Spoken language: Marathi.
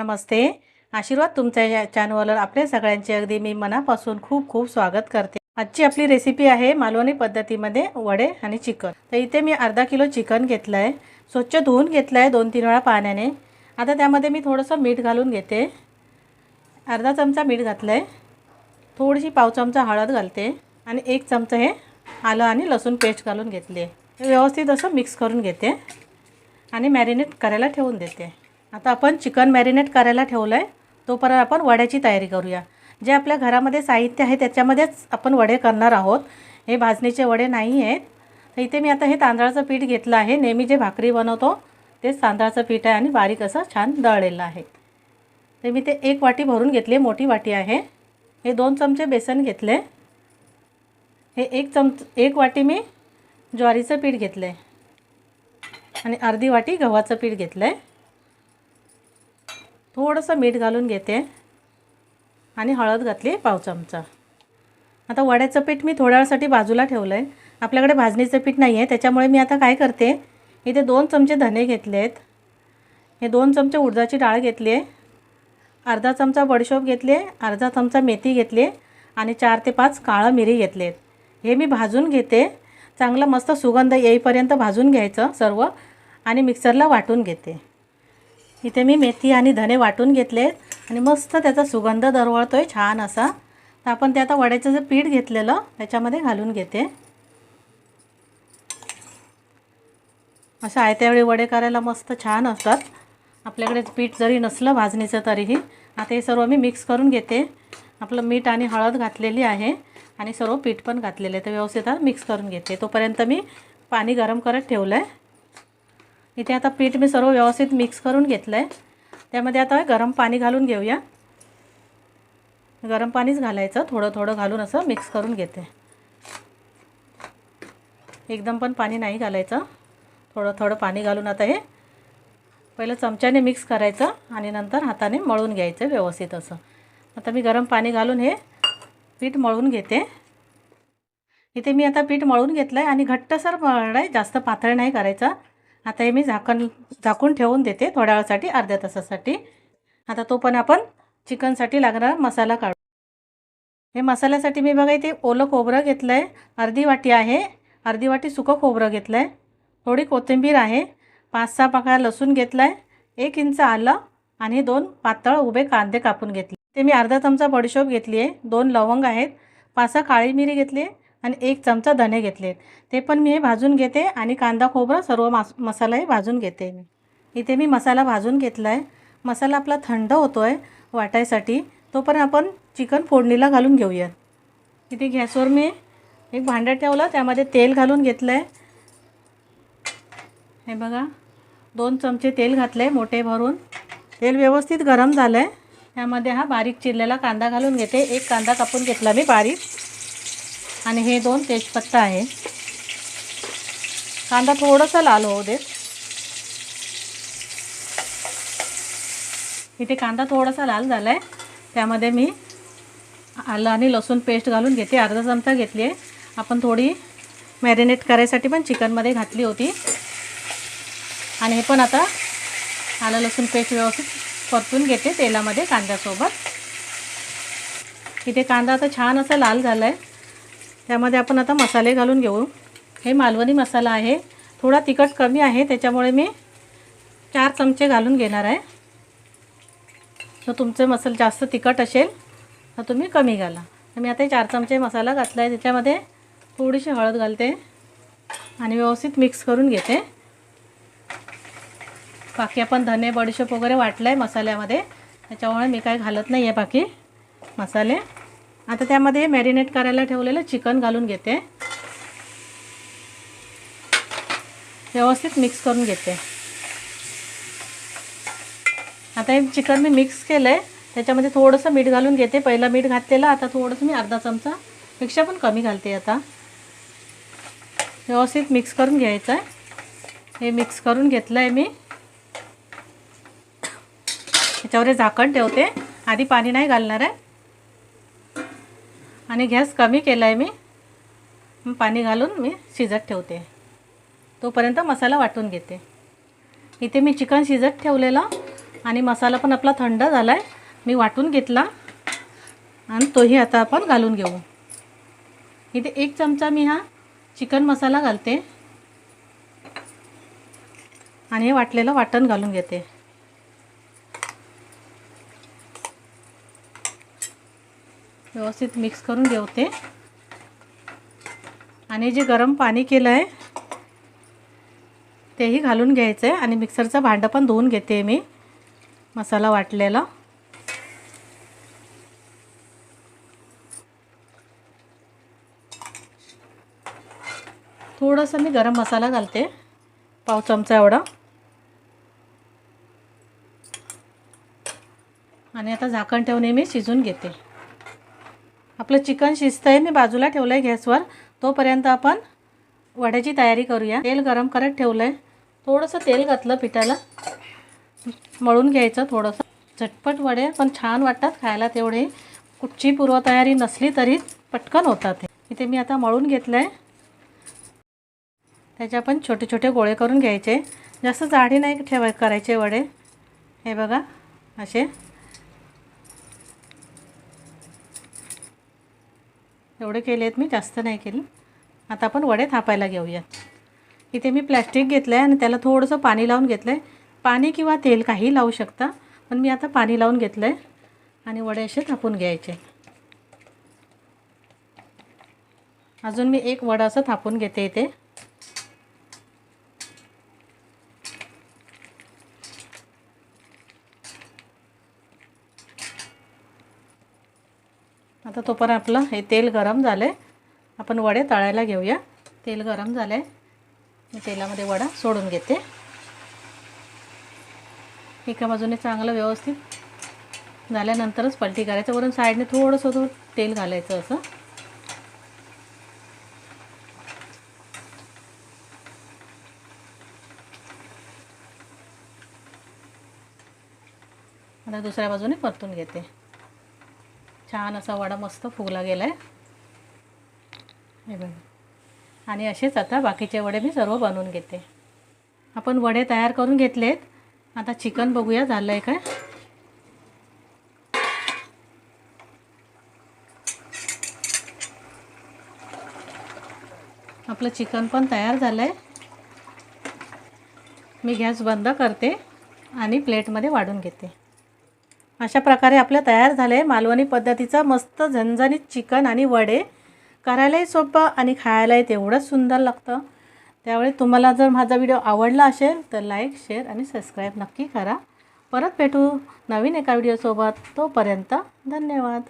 नमस्ते. आशीर्वाद तुमच्या या चॅनलवर आपल्या सगळ्यांचे. अगदी मी मनापासून खूप खूप स्वागत करते. आजची आपली रेसिपी आहे मालवणी पद्धतीमध्ये वडे आणि चिकन. तर इथे मी अर्धा किलो चिकन घेतलं आहे स्वच्छ धुवून घेतलं आहे दोन तीन वेळा पाण्याने. आता त्यामध्ये मी थोडंसं मीठ घालून घेते. अर्धा चमचा मीठ घातलं आहे थोडीशी पाव चमचा हळद घालते. आणि एक चमचा हे आलं आणि लसूण पेस्ट घालून घेतली. व्यवस्थित असं मिक्स करून घेते. आणि मॅरिनेट करायला ठेवून देते. आता आपण चिकन मॅरिनेट करायला ठेवलं आहे तोपर्यंत आपण वड्याची तयारी करूया. जे आपल्या घरामध्ये साहित्य आहे त्याच्यामध्येच आपण वडे करणार आहोत. हे भाजणीचे वडे नाही आहेत. तर इथे मी आता हे तांदळाचं पीठ घेतलं आहे. नेहमी जे भाकरी बनवतो तेच तांदळाचं पीठ आहे आणि बारीक असं छान दळलेलं आहे. तर मी ते एक वाटी भरून घेतली मोठी वाटी आहे. हे दोन चमचे बेसन घेतले. हे एक चमच एक वाटी मी ज्वारीचं पीठ घेतलं आहे आणि अर्धी वाटी गव्हाचं पीठ घेतलं आहे थोडंसं मीठ घालून घेते. आणि हळद घातली पाव चमचा. आता वड्याचं पीठ मी थोड्या वेळासाठी बाजूला ठेवलं आहे आपल्याकडे भाजणीचं पीठ नाही आहे त्याच्यामुळे मी आता काय करते इथे दोन चमचे धने घेतले आहेत हे दोन चमचे उडदाची डाळ घेतली आहे अर्धा चमचा बडशोप घेतली आहे अर्धा चमचा मेथी घेतली आहे आणि चार ते पाच काळं मिरी घेतले हे मी भाजून घेते. चांगलं मस्त सुगंध येईपर्यंत भाजून घ्यायचं सर्व आणि मिक्सरला वाटून घेते. इथे मी मेथी आणि धने वाटून घेतले आणि मस्त त्याचा सुगंध दरवळतो आहे छान असा. तर आपण ते आता वड्याचं जे पीठ घेतलेलं त्याच्यामध्ये घालून घेते. असं आयत्यावेळी वडे करायला मस्त छान असतात. आपल्याकडे पीठ जरी नसलं भाजणीचं तरीही आता हे सर्व मी मिक्स करून घेते. आपलं मीठ आणि हळद घातलेली आहे आणि सर्व पीठ पण घातलेलं आहे. तर व्यवस्थित मिक्स करून घेते. तोपर्यंत मी पाणी गरम करत ठेवलं आहे इथे आता पीठ मी सर्व व्यवस्थित मिक्स करून घेतलं आहे त्यामध्ये आता गरम पाणी घालून घेऊया. गरम पाणीच घालायचं. थोडं थोडं घालून असं मिक्स करून घेते. एकदम पण पाणी नाही घालायचं. थोडं थोडं पाणी घालून आता हे पहिलं चमच्याने मिक्स करायचं आणि नंतर हाताने मळून घ्यायचं व्यवस्थित असं. आता मी गरम पाणी घालून हे पीठ मळून घेते. इथे मी आता पीठ मळून घेतलं आहे आणि घट्टसर मळलं आहे. जास्त पातळ नाही करायचं. आता हे मी झाकण झाकून ठेवून देते थोड्या वेळासाठी अर्ध्या तासासाठी. आता तो पण आपण चिकनसाठी लागणारा मसाला काढू. हे मसाल्यासाठी मी बघा इथे ओलं खोबरं घेतलं आहे अर्धी वाटी आहे अर्धी वाटी सुकं खोबरं घेतलं आहे थोडी कोथिंबीर आहे पाच सहा पाकळ्या लसूण घेतला आहे एक इंच आलं आणि दोन पातळ उभे कांदे कापून घेतले. ते मी अर्धा चमचा बडीशोप घेतली आहे दोन लवंग आहेत पाच सहा काळी मिरी घेतली आहे आणि एक चमचा धने घेतले. ते पण मी हे भाजून घेते आणि कांदा खोबरं सर्व मास मसालाही भाजून घेते मी. इथे मी मसाला भाजून घेतला आहे मसाला आपला थंड होतो आहे वाटायसाठी. तोपर्यंत आपण चिकन फोडणीला घालून घेऊया. इथे गॅसवर मी एक भांडं ठेवलं. त्यामध्ये तेल घालून घेतलं आहे हे बघा. दोन चमचे तेल घातले मोठे भरून. तेल व्यवस्थित गरम झालं आहे त्यामध्ये हा बारीक चिरलेला कांदा घालून घेते. एक कांदा कापून घेतला मी बारीक. आणि हे दोन तेजपत्ता आहे. कांदा थोडासा लाल होऊ देत. इथे कांदा थोडासा लाल झाला आहे त्यामध्ये मी आलं आणि लसूण पेस्ट घालून घेते. अर्धा चमचा घेतली आहे. आपण थोडी मॅरिनेट करायसाठी पण चिकनमध्ये घातली होती. आणि हे पण आता आलं लसूण पेस्ट व्यवस्थित परतून घेते तेलामध्ये कांद्यासोबत. इथे कांदा आता छान असा लाल झाला आहे त्यामध्ये आपण आता मसाले घालून घेऊ. हे मालवणी मसाला आहे. थोडा तिखट कमी आहे त्याच्यामुळे मी चार चमचे घालून घेणार आहे. तर तुमचे मसाला जास्त तिखट असेल तर तुम्ही कमी घाला. तर मी आता चार चमचे मसाला घातला आहे त्याच्यामध्ये थोडीशी हळद घालते आणि व्यवस्थित मिक्स करून घेते. बाकी आपण धने बडीशेप वगैरे वाटलं आहे मसाल्यामध्ये त्याच्यामुळे मी काय घालत नाही आहे बाकी मसाले. आता त्यामध्ये मॅरिनेट करायला ठेवलेलं चिकन घालून घेते. व्यवस्थित मिक्स करून घेते. आता हे चिकन मी मिक्स केलं आहे त्याच्यामध्ये थोडंसं मीठ घालून घेते. पहिलं मीठ घातलेलं आता थोडंसं मी अर्धा चमचा पेक्षा पण कमी घालते आता. व्यवस्थित मिक्स करून घ्यायचं आहे हे मिक्स करून घेतलं आहे मी त्याच्यावर झाकण ठेवते. आधी पाणी नाही घालणार आहे. आणि गॅस कमी केला आहे मी पाणी घालून मी शिजत ठेवते. तोपर्यंत मसाला वाटून घेते. इथे मी चिकन शिजत ठेवलेलं आणि मसाला पण आपला थंड झाला आहे मी वाटून घेतला आणि तोही आता आपण घालून घेऊ. इथे एक चमचा मी हा चिकन मसाला घालते. आणि हे वाटलेलं वाटण घालून घेते. व्यवस्थित मिक्स करून घेवते आणि जे गरम पाणी केलं आहे तेही घालून घ्यायचं आहे. आणि मिक्सरचं भांडं पण धुवून घेते मी मसाला वाटलेला. थोडंसं मी गरम मसाला घालते पाव चमचा एवढा. आणि आता झाकण ठेवून मी शिजून घेते. आपलं चिकन शिजतं आहे मी बाजूला ठेवलं आहे गॅसवर. तोपर्यंत आपण वड्याची तयारी करूया. तेल गरम करत ठेवलं आहे थोडंसं तेल घातलं पिठाला. मळून घ्यायचं थोडंसं. झटपट वडे पण छान वाटतात खायला तेवढे. कुठची पूर्वतयारी नसली तरी पटकन होतात इथे मी आता मळून घेतलं आहे त्याचे आपण छोटे छोटे गोळे करून घ्यायचे. जास्त जाडी नाही ठेवा करायचे वडे. हे बघा असे. एवढे केले आहेत मी जास्त नाही केले. आता आपण वडे थापायला घेऊयात इथे मी प्लॅस्टिक घेतलं आहे आणि त्याला थोडंसं पाणी लावून घेतलं आहे पाणी किंवा तेल काही लावू शकता पण मी आता पाणी लावून घेतलं आहे आणि वडे असे थापून घ्यायचे. अजून मी एक वडा असं थापून घेते इथे. आता तोपर्यंत आपलं हे तेल गरम झालं आहे आपण वडे तळायला घेऊया. तेल गरम झालं आहे मी तेलामध्ये वडा सोडून घेते. एका बाजूने चांगलं व्यवस्थित झाल्यानंतरच पलटी करायचं. वरून साईडने थोडंसं थोडं तेल घालायचं असं. आता दुसऱ्या बाजूने परतून घेते. छान असा वडा मस्त फुगला गेला आहे हे बघा. आणि असेच आता बाकीचे वडे मी सर्व बनवून घेते. आपण वडे तयार करून घेतलेत. आता चिकन बघूया झालं आहे काय. आपलं चिकन पण तयार झालं आहे मी गॅस बंद करते आणि प्लेटमध्ये वाढून घेते. अशा प्रकारे आपलं तयार झालं आहे मालवणी पद्धतीचं मस्त झणझणीत चिकन आणि वडे. करायलाही सोपं आणि खायलाही तेवढंच सुंदर लागतं. त्यावेळी तुम्हाला जर माझा व्हिडिओ आवडला असेल तर लाईक शेअर आणि सबस्क्राईब नक्की करा. परत भेटू नवीन एका व्हिडिओसोबत. तोपर्यंत धन्यवाद.